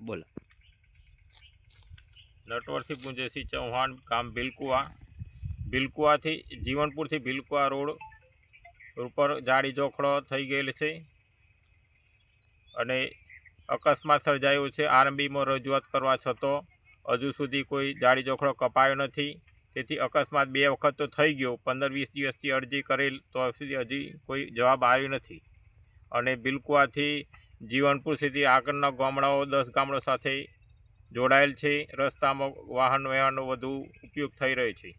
બોલો. નટવરસિંહ પુંજેસિંહ ચૌહાણ ગામ ભીલકુવા. ભીલકુવાથી, જીવનપુરથી ભીલકુવા રોડ ઉપર જાડી જોખડો થઈ ગયેલ છે અને અકસ્માત સર્જાયો છે. આરએમબીમાં રજૂઆત કરવા છતાં હજુ સુધી કોઈ જાડી જોખડો કપાયો નથી. તેથી અકસ્માત બે વખત તો થઈ ગયો. પંદર વીસ દિવસથી અરજી કરેલ તો સુધી હજી કોઈ જવાબ આવ્યો નથી. અને બિલકુવાથી જીવનપુર સુધી આગળના ગામડાઓ, દસ ગામડાઓ સાથે જોડાયેલ છે. રસ્તામાં વાહન વ્યવહારનો વધુ ઉપયોગ થઈ રહ્યો છે.